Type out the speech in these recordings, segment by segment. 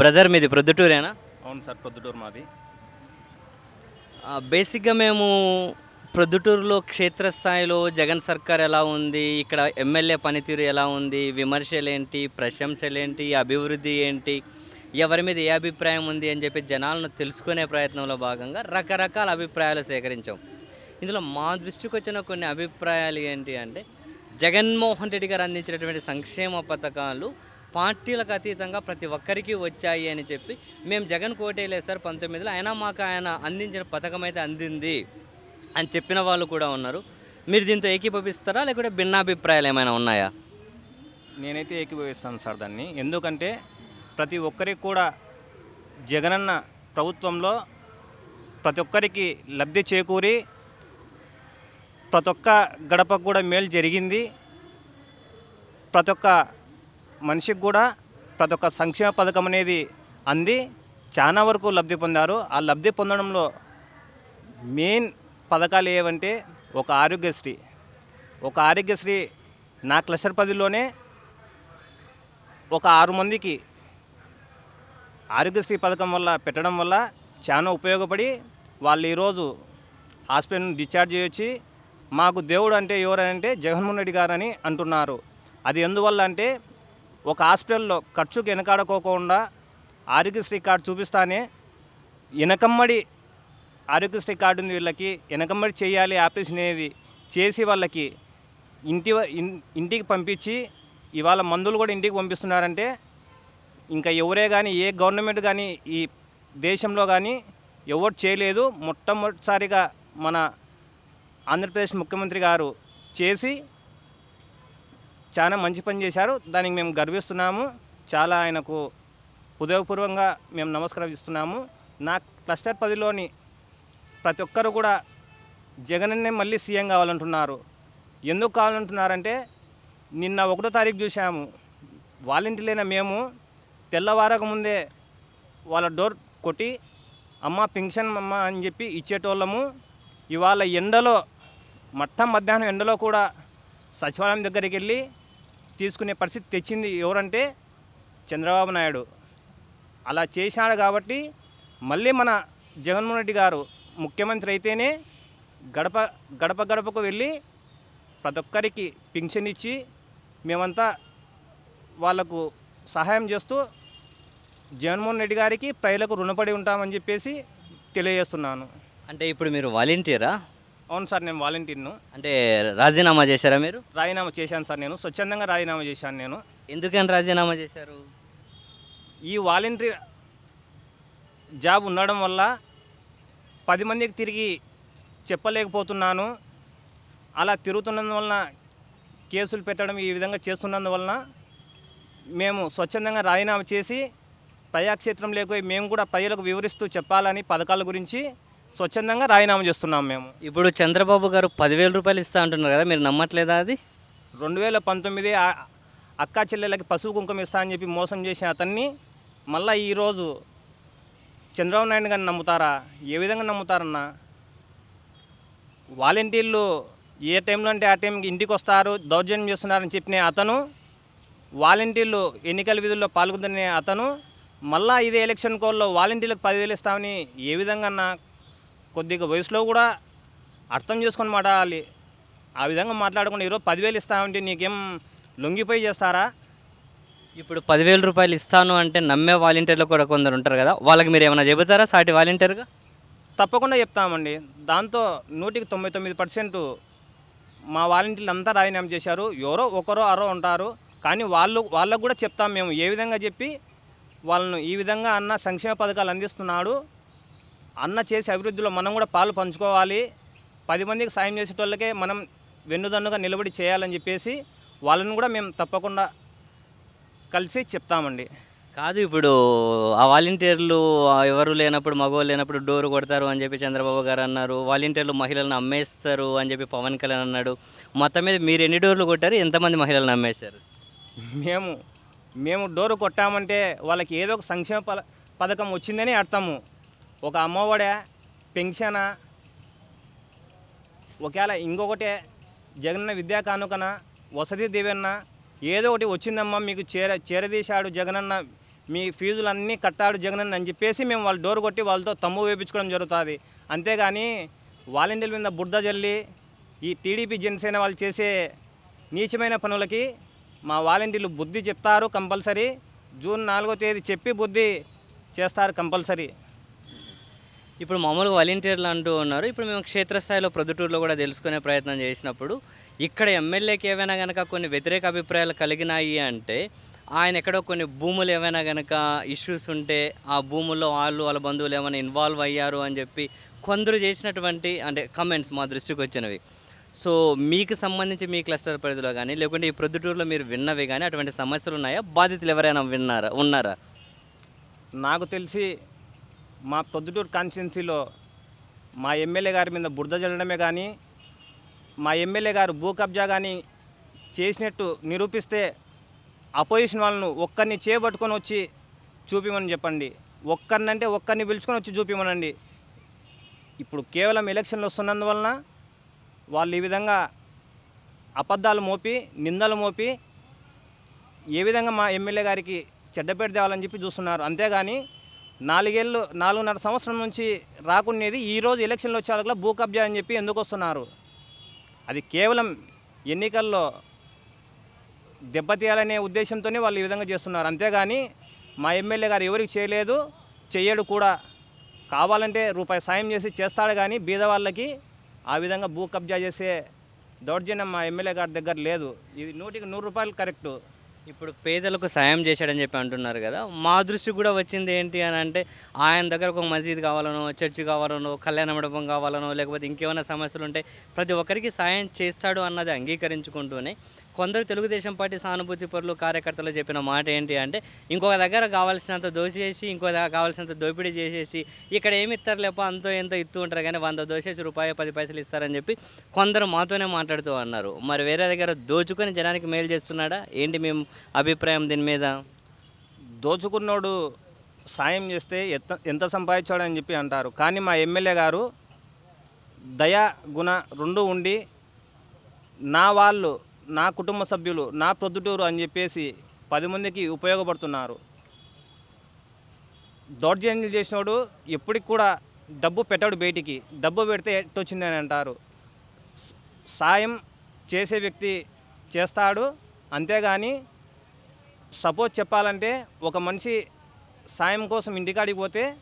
Brother మీది ప్రొద్దుటూరేనా? అవును sir Proddatur మాది. బేసిక్గా మేము ప్రొద్దుటూరులో క్షేత్రస్థాయిలో జగన్ సర్కార్ ఎలా ఉంది ఇక్కడ ఎమ్మెల్యే పనితీరు ఎలా ఉంది విమర్శలు ఏంటి ప్రశంసలు ఏంటి అభివృద్ధి ఏంటి ఎవరి మీద ఏ అభిప్రాయం ఉంది అని చెప్పి జనాలను తెలుసుకునే ప్రయత్నంలో భాగంగా రకరకాల అభిప్రాయాలు సేకరించాం. ఇందులో మా దృష్టికి వచ్చిన కొన్ని అభిప్రాయాలు ఏంటి అంటే జగన్మోహన్ రెడ్డి గారు అందించినటువంటి సంక్షేమ పథకాలు పార్టీలకు అతీతంగా ప్రతి ఒక్కరికి వచ్చాయి అని చెప్పి మేము జగన్ కోటేలే సార్ పంతొమ్మిదిలో. అయినా మాకు ఆయన అందించిన పథకం అయితే అందింది అని చెప్పిన వాళ్ళు కూడా ఉన్నారు. మీరు దీంతో ఏకీభవిస్తారా లేకుంటే భిన్నాభిప్రాయాలు ఏమైనా ఉన్నాయా? నేనైతే ఏకీభవిస్తాను సార్ దాన్ని. ఎందుకంటే ప్రతి ఒక్కరికి కూడా జగనన్న ప్రభుత్వంలో ప్రతి ఒక్కరికి లబ్ధి చేకూరి ప్రతి ఒక్క గడపకు కూడా మేలు జరిగింది. ప్రతి ఒక్క మనిషికి కూడా ప్రతి ఒక్క సంక్షేమ పథకం అనేది అంది. చాలా వరకు లబ్ధి పొందారు. ఆ లబ్ధి పొందడంలో మెయిన్ పథకాలు ఏవంటే ఒక ఆరోగ్యశ్రీ. ఒక ఆరోగ్యశ్రీ నా క్లస్టర్ పదిలోనే ఒక ఆరు మందికి ఆరోగ్యశ్రీ పథకం వల్ల పెట్టడం వల్ల చాలా ఉపయోగపడి వాళ్ళు ఈరోజు హాస్పిటల్ నుండి డిశ్చార్జ్ చేయొచ్చి మాకు దేవుడు అంటే ఎవరంటే జగన్మోహన్ రెడ్డి గారని అంటున్నారు. అది ఎందువల్ల అంటే ఒక హాస్పిటల్లో ఖర్చుకు వెనకాడుకోకుండా ఆరోగ్యశ్రీ కార్డు చూపిస్తానే వెనకమ్మడి ఆరోగ్యశ్రీ కార్డు ఉంది వీళ్ళకి వెనకమ్మడి చేయాలి ఆపరేషన్ అనేది చేసి వాళ్ళకి ఇంటి ఇంటికి పంపించి ఇవాళ మందులు కూడా ఇంటికి పంపిస్తున్నారంటే ఇంకా ఎవరే కానీ ఏ గవర్నమెంట్ కానీ ఈ దేశంలో కానీ ఎవరు చేయలేదు. మొట్టమొదటిసారిగా మన ఆంధ్రప్రదేశ్ ముఖ్యమంత్రి గారు చేసి చాలా మంచి పని చేశారు. దానికి మేము గర్విస్తున్నాము. చాలా ఆయనకు హృదయపూర్వకంగా మేము నమస్కారం ఇస్తున్నాము. నా క్లస్టర్ పదిలోని ప్రతి ఒక్కరు కూడా జగనన్నే మళ్ళీ సీఎం కావాలంటున్నారు. ఎందుకు కావాలంటున్నారంటే నిన్న ఒకటో తారీఖు చూసాము వాలంటీర్లైన మేము తెల్లవారక ముందే వాళ్ళ డోర్ కొట్టి అమ్మ పెన్షన్ అమ్మ అని చెప్పి ఇచ్చేటోళ్ళము. ఇవాళ ఎండలో మట్ట మధ్యాహ్నం ఎండలో కూడా సచివాలయం దగ్గరికి వెళ్ళి తీసుకునే పరిస్థితి తెచ్చింది ఎవరంటే చంద్రబాబు నాయుడు. అలా చేశాడు కాబట్టి మళ్ళీ మన జగన్మోహన్ రెడ్డి గారు ముఖ్యమంత్రి అయితేనే గడప గడప గడపకు వెళ్ళి ప్రతి ఒక్కరికి పింఛన్ ఇచ్చి మేమంతా వాళ్ళకు సహాయం చేస్తూ జగన్మోహన్ రెడ్డి గారికి ప్రజలకు రుణపడి ఉంటామని చెప్పేసి తెలియజేస్తున్నాను. అంటే ఇప్పుడు మీరు వాలంటీరా? అవును సార్ నేను వాలంటీర్ను. అంటే రాజీనామా చేశారా మీరు? రాజీనామా చేశాను సార్ నేను. స్వచ్ఛందంగా రాజీనామా చేశాను నేను. ఎందుకని రాజీనామా చేశారు? ఈ వాలంటీర్ జాబ్ ఉండడం వల్ల పది మందికి తిరిగి చెప్పలేకపోతున్నాను. అలా తిరుగుతున్నందువలన కేసులు పెట్టడం ఈ విధంగా చేస్తున్నందువలన మేము స్వచ్ఛందంగా రాజీనామా చేసి ప్రజాక్షేత్రం లేకపోయి మేము కూడా ప్రజలకు వివరిస్తూ చెప్పాలని పథకాల గురించి స్వచ్ఛందంగా రాజీనామా చేస్తున్నాం మేము. ఇప్పుడు చంద్రబాబు గారు పదివేల రూపాయలు ఇస్తా అంటున్నారు కదా మీరు నమ్మట్లేదా అది? రెండు వేల పంతొమ్మిది అక్కా చెల్లెలకి పశువు కుంకుమ ఇస్తా అని చెప్పి మోసం చేసిన అతన్ని మళ్ళీ ఈరోజు చంద్రబాబు నాయుడు గారిని నమ్ముతారా? ఏ విధంగా నమ్ముతారన్నా? వాలంటీర్లు ఏ టైంలో అంటే ఆ టైంకి ఇంటికి వస్తారు దౌర్జన్యం చేస్తున్నారని చెప్పిన అతను వాలంటీర్లు ఎన్నికల విధుల్లో పాల్గొనే అతను మళ్ళా ఇదే ఎలక్షన్ కోల్లో వాలంటీర్లకు పదివేలు ఇస్తామని ఏ విధంగా అన్నా కొద్దిగా వయసులో కూడా అర్థం చేసుకొని మాట్లాడాలి. ఆ విధంగా మాట్లాడకుండా ఈరోజు పదివేలు ఇస్తామంటే నీకేం లొంగిపోయి చేస్తారా? ఇప్పుడు పదివేల రూపాయలు ఇస్తాను అంటే నమ్మే వాలంటీర్లు కూడా కొందరు ఉంటారు కదా వాళ్ళకి మీరు ఏమైనా చెబుతారా సాటి వాలంటీర్గా? తప్పకుండా చెప్తామండి. దాంతో నూటికి తొంభై తొమ్మిది పర్సెంట్ మా వాలంటీర్లు అంతా రాజీనామా చేశారు. ఎవరో ఒకరో అరో ఉంటారు. కానీ వాళ్ళు వాళ్ళకు కూడా చెప్తాం మేము ఏ విధంగా చెప్పి వాళ్ళను ఈ విధంగా అన్న సంక్షేమ పథకాలు అందిస్తున్నాడు. అన్న చేసే అభివృద్ధిలో మనం కూడా పాలు పంచుకోవాలి. పది మందికి సాయం చేసేటోళ్ళకే మనం వెన్నుదన్నుగా నిలబడి చేయాలని చెప్పేసి వాళ్ళని కూడా మేము తప్పకుండా కలిసి చెప్తామండి. కాదు ఇప్పుడు ఆ వాలంటీర్లు ఎవరు లేనప్పుడు మగవాళ్ళు లేనప్పుడు డోర్ కొడతారు అని చెప్పి చంద్రబాబు గారు అన్నారు. వాలంటీర్లు మహిళలను అమ్మేస్తారు అని చెప్పి పవన్ కళ్యాణ్ అన్నాడు. మొత్తం మీద మీరు ఎన్ని డోర్లు కొట్టారు? ఎంతమంది మహిళలను అమ్మేశారు? మేము మేము డోరు కొట్టామంటే వాళ్ళకి ఏదో ఒక సంక్షేమ పథకం వచ్చిందని అర్థము. ఒక అమ్మఒడే పెన్షనా ఒకవేళ ఇంకొకటే జగన్న విద్యా కానుకన వసతి దీవెన్న ఏదో ఒకటి వచ్చిందమ్మా మీకు చేర చేరదీశాడు జగనన్న మీ ఫీజులు అన్నీ కట్టాడు జగన్ అని చెప్పేసి మేము వాళ్ళు డోర్ కొట్టి వాళ్ళతో తమ్ము వేయించుకోవడం జరుగుతుంది. అంతేగాని వాలంటీర్ల మీద బుడ్డ జల్లి ఈ టీడీపీ జనసేన వాళ్ళు చేసే నీచమైన పనులకి మా వాలంటీర్లు బుద్ధి చెప్తారు కంపల్సరీ. జూన్ నాలుగో తేదీ చెప్పి బుద్ధి చేస్తారు కంపల్సరీ. ఇప్పుడు మామూలుగా వాలంటీర్లు అంటూ ఉన్నారు. ఇప్పుడు మేము క్షేత్రస్థాయిలో ప్రొద్దుటూరులో కూడా తెలుసుకునే ప్రయత్నం చేసినప్పుడు ఇక్కడ ఎమ్మెల్యేకి ఏమైనా కనుక కొన్ని వ్యతిరేక అభిప్రాయాలు కలిగినాయి అంటే ఆయన ఎక్కడో కొన్ని భూములు ఏమైనా కనుక ఇష్యూస్ ఉంటే ఆ భూముల్లో వాళ్ళు వాళ్ళ బంధువులు ఏమైనా ఇన్వాల్వ్ అయ్యారు అని చెప్పి కొందరు చేసినటువంటి అంటే కమెంట్స్ మా దృష్టికి వచ్చినవి. సో మీకు సంబంధించి మీ క్లస్టర్ పరిధిలో కానీ లేకుంటే ఈ ప్రొద్దుటూరులో మీరు విన్నవి కానీ అటువంటి సమస్యలు ఉన్నాయా? బాధితులు ఎవరైనా విన్నారా ఉన్నారా? నాకు తెలిసి మా ప్రొద్దుటూరు కాన్స్టిట్యున్సీలో మా ఎమ్మెల్యే గారి మీద బురద జల్లడమే కానీ మా ఎమ్మెల్యే గారు భూ కబ్జా కానీ చేసినట్టు నిరూపిస్తే అపోజిషన్ వాళ్ళను ఒక్కరిని చేపట్టుకొని వచ్చి చూపిమని చెప్పండి. ఒక్కరినంటే ఒక్కరిని పిలుచుకొని వచ్చి చూపిమనండి. ఇప్పుడు కేవలం ఎలక్షన్లు వస్తున్నందువలన వాళ్ళు ఈ విధంగా అబద్ధాలు మోపి నిందలు మోపి ఏ విధంగా మా ఎమ్మెల్యే గారికి చెడ్డపేట తేవాలని చెప్పి చూస్తున్నారు. అంతేగాని నాలుగేళ్ళు నాలుగున్నర సంవత్సరం నుంచి రాకునేది ఈరోజు ఎలక్షన్లు వచ్చేలా భూ కబ్జా అని చెప్పి ఎందుకు వస్తున్నారు? అది కేవలం ఎన్నికల్లో దెబ్బతీయాలనే ఉద్దేశంతోనే వాళ్ళు ఈ విధంగా చేస్తున్నారు. అంతేగాని మా ఎమ్మెల్యే గారు ఎవరికి చేయలేదు చేయడు కూడా. కావాలంటే రూపాయి సాయం చేసి చేస్తాడు కానీ బీద వాళ్ళకి ఆ విధంగా భూ కబ్జా చేసే దౌర్జన్యం మా ఎమ్మెల్యే గారి దగ్గర లేదు. ఇది నూటికి నూరు రూపాయలు కరెక్టు. ఇప్పుడు పేదలకు సాయం చేశాడని చెప్పి అంటున్నారు కదా మా దృష్టి కూడా వచ్చింది ఏంటి అని అంటే ఆయన దగ్గర ఒక మసీద్ కావాలనో చర్చి కావాలనో కళ్యాణ మండపం కావాలనో లేకపోతే ఇంకేమైనా సమస్యలు ఉంటే ప్రతి ఒక్కరికి సాయం చేస్తాడు అన్నది అంగీకరించుకుంటూనే కొందరు తెలుగుదేశం పార్టీ సానుభూతి పరులు కార్యకర్తలు చెప్పిన మాట ఏంటి అంటే ఇంకొక దగ్గర కావాల్సినంత దోచేసి ఇంకో దగ్గర కావాల్సినంత దోపిడీ చేసేసి ఇక్కడ ఏమి ఇస్తారు లేపో అంతో ఎంతో ఇస్తూ ఉంటారు కానీ వంద దోచేసి రూపాయి పది పైసలు ఇస్తారని చెప్పి కొందరు మాతోనే మాట్లాడుతూ అన్నారు. మరి వేరే దగ్గర దోచుకొని జనానికి మేలు చేస్తున్నాడా? ఏంటి మేము అభిప్రాయం దీని మీద? దోచుకున్నోడు సాయం చేస్తే ఎంత ఎంత సంపాదించాడని చెప్పి అంటారు. కానీ మా ఎమ్మెల్యే గారు దయా గుణ రెండు ఉండి నా వాళ్ళు నా కుటుంబ సభ్యులు నా ప్రొద్దుటూరు అని చెప్పేసి పది మందికి ఉపయోగపడుతున్నారు. దౌర్జన్యం చేసినోడు ఎప్పటికి కూడా డబ్బు పెట్టాడు బయటికి. డబ్బు పెడితే ఎట్టొచ్చిందని అంటారు. సాయం చేసే వ్యక్తి చేస్తాడు. అంతేగాని సపోజ్ చెప్పాలంటే ఒక మనిషి సాయం కోసం ఇంటికాడికి పోతే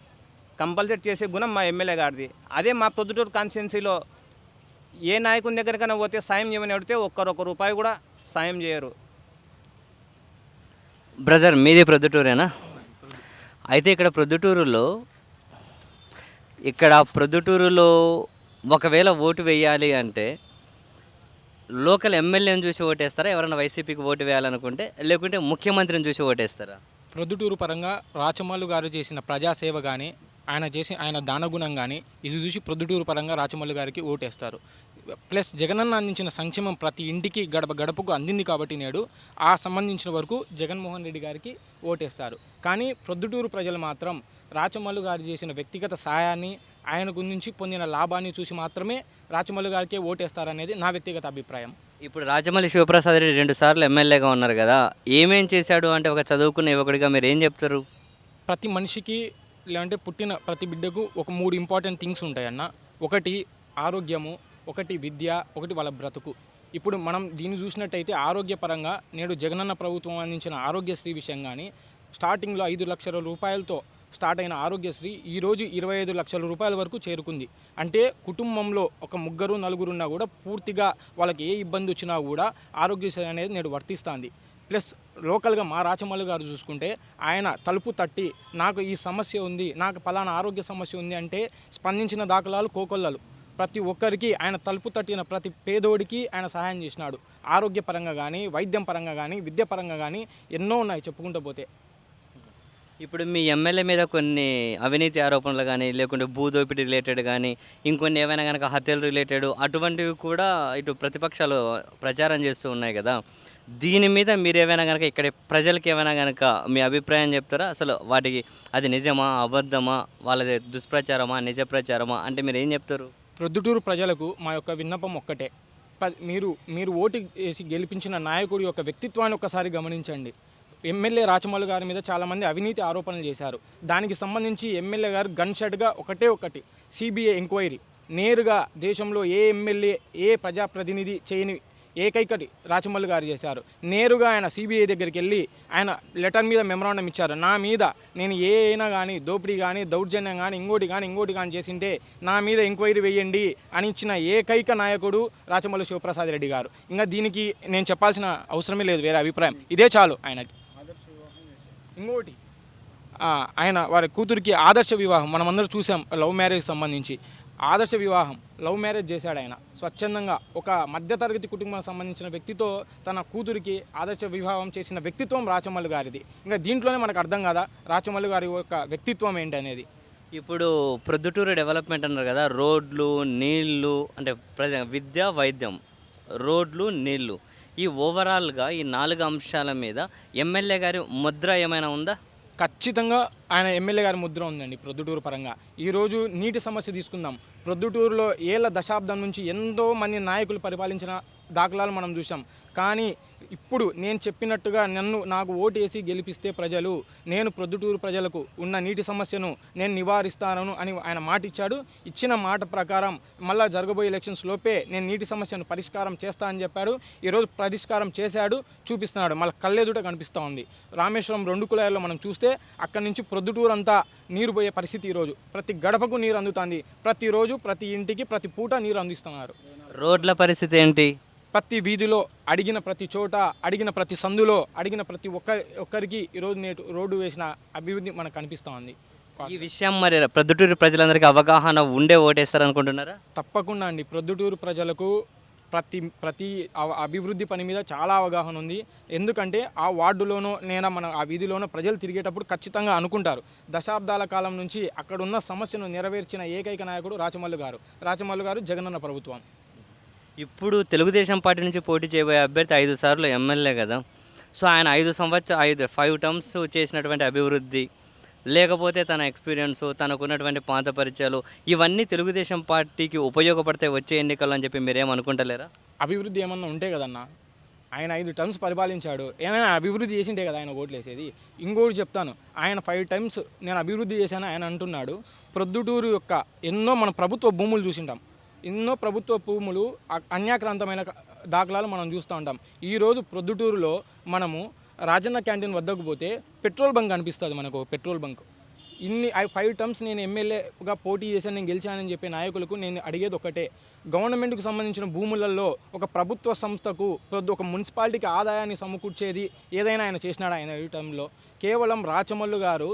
కంపల్సరీ చేసే గుణం మా ఎమ్మెల్యే గారిది. అదే మా ప్రొద్దుటూరు కాన్స్టిట్యున్సీలో ఏ నాయకుని దగ్గరికైనా పోతే సాయం చేయమని అడిగితే ఒక్కరొక్క రూపాయి కూడా సాయం చేయరు. బ్రదర్ మీది ప్రొద్దుటూరేనా? అయితే ఇక్కడ ప్రొద్దుటూరులో ఇక్కడ ప్రొద్దుటూరులో ఒకవేళ ఓటు వేయాలి అంటే లోకల్ ఎమ్మెల్యేని చూసి ఓటేస్తారా? ఎవరైనా వైసీపీకి ఓటు వేయాలనుకుంటే లేకుంటే ముఖ్యమంత్రిని చూసి ఓటేస్తారా? ప్రొద్దుటూరు పరంగా రాచమల్లు గారు చేసిన ప్రజాసేవ కానీ ఆయన చేసి ఆయన దానగుణం కానీ ఇది చూసి ప్రొద్దుటూరు పరంగా రాచమల్లు గారికి ఓటేస్తారు. ప్లస్ జగనన్న అందించిన సంక్షేమం ప్రతి ఇంటికి గడప గడపకు అందింది కాబట్టి నేడు ఆ సంబంధించిన వరకు జగన్మోహన్ రెడ్డి గారికి ఓటేస్తారు. కానీ ప్రొద్దుటూరు ప్రజలు మాత్రం రాచమల్లు గారు చేసిన వ్యక్తిగత సాయాన్ని ఆయన గురించి పొందిన లాభాన్ని చూసి మాత్రమే రాచమల్లు గారికే ఓటేస్తారనేది నా వ్యక్తిగత అభిప్రాయం. ఇప్పుడు రాజమౌళి శివప్రసాద్ రెడ్డి రెండు సార్లు ఎమ్మెల్యేగా ఉన్నారు కదా ఏమేం చేశాడు అంటే ఒక చదువుకున్న యువకుడిగా మీరు ఏం చెప్తారు? ప్రతి మనిషికి లేదంటే పుట్టిన ప్రతి బిడ్డకు ఒక మూడు ఇంపార్టెంట్ థింగ్స్ ఉంటాయన్న. ఒకటి ఆరోగ్యము ఒకటి విద్య ఒకటి వాళ్ళ బ్రతుకు. ఇప్పుడు మనం దీన్ని చూసినట్టయితే ఆరోగ్యపరంగా నేడు జగనన్న ప్రభుత్వం అందించిన ఆరోగ్యశ్రీ విషయం కానీ స్టార్టింగ్లో ఐదు లక్షల రూపాయలతో స్టార్ట్ అయిన ఆరోగ్యశ్రీ ఈరోజు ఇరవై ఐదు లక్షల రూపాయల వరకు చేరుకుంది. అంటే కుటుంబంలో ఒక ముగ్గురు నలుగురున్నా కూడా పూర్తిగా వాళ్ళకి ఏ ఇబ్బంది వచ్చినా కూడా ఆరోగ్యశ్రీ అనేది నేడు వర్తిస్తుంది. ప్లస్ లోకల్గా మా రాచమల్లు గారు చూసుకుంటే ఆయన తలుపు తట్టి నాకు ఈ సమస్య ఉంది నాకు పలానా ఆరోగ్య సమస్య ఉంది అంటే స్పందించిన దాఖలాలు కోకొల్లలు. ప్రతి ఒక్కరికి ఆయన తలుపు తట్టిన ప్రతి పేదోడికి ఆయన సహాయం చేసినాడు. ఆరోగ్యపరంగా కానీ వైద్యం పరంగా కానీ విద్య పరంగా కానీ ఎన్నో ఉన్నాయి చెప్పుకుంటూ పోతే. ఇప్పుడు మీ ఎమ్మెల్యే మీద కొన్ని అవినీతి ఆరోపణలు కానీ లేకుంటే భూదోపిడి రిలేటెడ్ కానీ ఇంకొన్ని ఏమైనా కనుక హత్యలు రిలేటెడ్ అటువంటివి కూడా ఇటు ప్రతిపక్షాలు ప్రచారం చేస్తూ ఉన్నాయి కదా. దీని మీద మీరు ఏమైనా కనుక ఇక్కడ ప్రజలకి ఏమైనా కనుక మీ అభిప్రాయం చెప్తారా? అసలు వాటికి అది నిజమా అబద్ధమా వాళ్ళది దుష్ప్రచారమా నిజ ప్రచారమా అంటే మీరు ఏం చెప్తారు? ప్రొద్దుటూరు ప్రజలకు మా యొక్క విన్నపం ఒక్కటే. ప- మీరు మీరు ఓటు వేసి గెలిపించిన నాయకుడి యొక్క వ్యక్తిత్వాన్ని ఒక్కసారి గమనించండి. ఎమ్మెల్యే రాచమల్లు గారి మీద చాలామంది అవినీతి ఆరోపణలు చేశారు. దానికి సంబంధించి ఎమ్మెల్యే గారు గన్ షెడ్గా ఒకటే ఒకటి సిబిఐ ఎంక్వైరీ. నేరుగా దేశంలో ఏ ఎమ్మెల్యే ఏ ప్రజాప్రతినిధి చేయని ఏకైకటి రాచమల్లు గారు చేశారు. నేరుగా ఆయన సిబిఐ దగ్గరికి వెళ్ళి ఆయన లెటర్ మీద మెమరాండం ఇచ్చారు. నా మీద నేను ఏ అయినా కానీ దోపిడీ కానీ దౌర్జన్యం కానీ ఇంకోటి కానీ ఇంకోటి కానీ చేసింటే నా మీద ఎంక్వైరీ వేయండి అని ఇచ్చిన ఏకైక నాయకుడు రాచమల్లు శివప్రసాద్ రెడ్డి గారు. ఇంకా దీనికి నేను చెప్పాల్సిన అవసరమే లేదు వేరే అభిప్రాయం. ఇదే చాలు ఆయనకి. ఇంకోటి ఆయన వారి కూతురికి ఆదర్శ వివాహం మనమందరం చూసాం లవ్ మ్యారేజ్ సంబంధించి. ఆదర్శ వివాహం లవ్ మ్యారేజ్ చేశాడు ఆయన. స్వచ్ఛందంగా ఒక మధ్యతరగతి కుటుంబానికి సంబంధించిన వ్యక్తితో తన కూతురికి ఆదర్శ వివాహం చేసిన వ్యక్తిత్వం రాచమల్లు గారిది. ఇంకా దీంట్లోనే మనకు అర్థం కాదా? రాచమల్లు గారి యొక్క వ్యక్తిత్వం ఏంటి అనేది ఇప్పుడు ప్రొద్దుటూరు డెవలప్మెంట్ అన్నారు కదా రోడ్లు నీళ్ళు అంటే ప్రజ విద్య వైద్యం రోడ్లు నీళ్ళు. ఈ ఓవరాల్గా ఈ నాలుగు అంశాల మీద ఎమ్మెల్యే గారి ముద్ర ఏమైనా ఉందా? ఖచ్చితంగా ఆయన ఎమ్మెల్యే గారి ముద్ర ఉందండి ప్రొద్దుటూరు పరంగా. ఈరోజు నీటి సమస్య తీసుకుందాం. ప్రొద్దుటూరులో ఏళ్ళ దశాబ్దం నుంచి ఎంతో మంది నాయకులు పరిపాలించిన దాఖలాలు మనం చూసాం కానీ ఇప్పుడు నేను చెప్పినట్టుగా నన్ను నాకు ఓటు వేసి గెలిపిస్తే ప్రజలు నేను ప్రొద్దుటూరు ప్రజలకు ఉన్న నీటి సమస్యను నేను నివారిస్తాను అని ఆయన మాట ఇచ్చాడు ఇచ్చిన మాట ప్రకారం మళ్ళా జరగబోయే ఎలక్షన్స్ లోపే నేను నీటి సమస్యను పరిష్కారం చేస్తా అని చెప్పాడు. ఈరోజు పరిష్కారం చేశాడు చూపిస్తున్నాడు. మళ్ళీ కళ్ళెదుట కనిపిస్తూ ఉంది. రామేశ్వరం రెండు కులాల్లో మనం చూస్తే అక్కడి నుంచి ప్రొద్దుటూరు అంతా నీరు పోయే పరిస్థితి ఈరోజు ప్రతి గడపకు నీరు అందుతుంది. ప్రతిరోజు ప్రతి ఇంటికి ప్రతి పూట నీరు అందిస్తున్నారు. రోడ్ల పరిస్థితి ఏంటి? ప్రతి వీధిలో అడిగిన ప్రతి చోట అడిగిన ప్రతి సందులో అడిగిన ప్రతి ఒక్క ఒక్కరికి ఈరోజు నేటు రోడ్డు వేసిన అభివృద్ధి మనకు కనిపిస్తూ ఉంది. ఈ విషయం మరి ప్రొద్దుటూరు ప్రజలందరికీ అవగాహన ఉండే ఓటేస్తారనుకుంటున్నారా? తప్పకుండా అండి. ప్రొద్దుటూరు ప్రజలకు ప్రతి ప్రతి అభివృద్ధి పని మీద చాలా అవగాహన ఉంది. ఎందుకంటే ఆ వార్డులోనో నేను మన ఆ వీధిలోనో ప్రజలు తిరిగేటప్పుడు ఖచ్చితంగా అనుకుంటారు. దశాబ్దాల కాలం నుంచి అక్కడ ఉన్న సమస్యను నెరవేర్చిన ఏకైక నాయకుడు రాచమల్లు గారు. రాచమల్లు గారు జగనన్న ప్రభుత్వం. ఇప్పుడు తెలుగుదేశం పార్టీ నుంచి పోటీ చేయబోయే అభ్యర్థి ఐదు సార్లు ఎమ్మెల్యే కదా. సో ఆయన ఐదు సంవత్సర ఐదు ఫైవ్ టర్మ్స్ చేసినటువంటి అభివృద్ధి లేకపోతే తన ఎక్స్పీరియన్స్ తనకున్నటువంటి పాత పరిచయాలు ఇవన్నీ తెలుగుదేశం పార్టీకి ఉపయోగపడతాయి వచ్చే ఎన్నికల్లో అని చెప్పి మీరేమనుకుంటలేరా అభివృద్ధి ఏమన్నా ఉంటే కదన్నా ఆయన ఐదు టర్మ్స్ పరిపాలించాడు. ఏమైనా అభివృద్ధి చేసింటే కదా ఆయన ఓట్లు వేసేది? ఇంకోటి చెప్తాను ఆయన ఫైవ్ టైమ్స్ నేను అభివృద్ధి చేశాను ఆయన అంటున్నాడు. ప్రొద్దుటూరు యొక్క ఎన్నో మన ప్రభుత్వ భూములు చూసింటాం. ఎన్నో ప్రభుత్వ భూములు అన్యాక్రాంతమైన దాఖలాలు మనం చూస్తూ ఉంటాం. ఈరోజు ప్రొద్దుటూరులో మనము రాజన్న క్యాంటీన్ వద్దకు పోతే పెట్రోల్ బంక్ కనిపిస్తుంది మనకు పెట్రోల్ బంక్. ఇన్ని ఐ ఫైవ్ టర్మ్స్ నేను ఎమ్మెల్యేగా పోటీ చేశాను నేను గెలిచానని చెప్పే నాయకులకు నేను అడిగేది ఒకటే. గవర్నమెంట్కు సంబంధించిన భూములలో ఒక ప్రభుత్వ సంస్థకు ప్రతి ఒక మున్సిపాలిటీకి ఆదాయాన్ని సమకూర్చేది ఏదైనా ఆయన చేసినాడు ఆయన ఈ టైంలో కేవలం రాచమల్లు గారు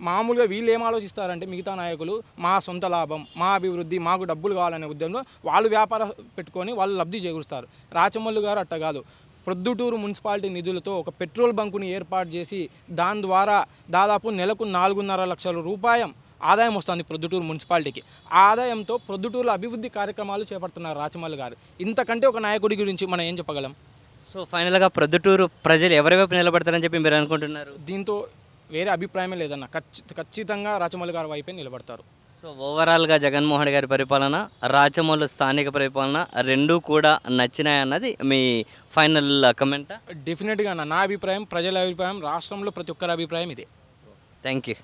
మామూలుగా వీళ్ళు ఏం ఆలోచిస్తారంటే మిగతా నాయకులు మా సొంత లాభం మా అభివృద్ధి మాకు డబ్బులు కావాలనే ఉద్యమంలో వాళ్ళు వ్యాపారం పెట్టుకొని వాళ్ళు లబ్ధి చేకూరుస్తారు. రాచమల్లు గారు అట్ట కాదు. ప్రొద్దుటూరు మున్సిపాలిటీ నిధులతో ఒక పెట్రోల్ బంకుని ఏర్పాటు చేసి దాని ద్వారా దాదాపు నెలకు నాలుగున్నర లక్షల రూపాయం ఆదాయం వస్తుంది ప్రొద్దుటూరు మున్సిపాలిటీకి. ఆ ఆదాయంతో ప్రొద్దుటూరులో అభివృద్ధి కార్యక్రమాలు చేపడుతున్నారు రాచమల్లు గారు. ఇంతకంటే ఒక నాయకుడి గురించి మనం ఏం చెప్పగలం? సో ఫైనల్గా ప్రొద్దుటూరు ప్రజలు ఎవరి వైపు నిలబడతారని చెప్పి మీరు అనుకుంటున్నారు? దీంతో వేరే అభిప్రాయమే లేదన్న. ఖచ్చి ఖచ్చితంగా రాచమల్లి గారి వైపే నిలబడతారు. సో ఓవరాల్గా జగన్మోహన్ గారి పరిపాలన రాచమల్లు స్థానిక పరిపాలన రెండూ కూడా నచ్చినాయి అన్నది మీ ఫైనల్ కమెంటా? డెఫినెట్గా అన్న. నా అభిప్రాయం ప్రజల అభిప్రాయం రాష్ట్రంలో ప్రతి ఒక్కరి అభిప్రాయం ఇదే. Thank you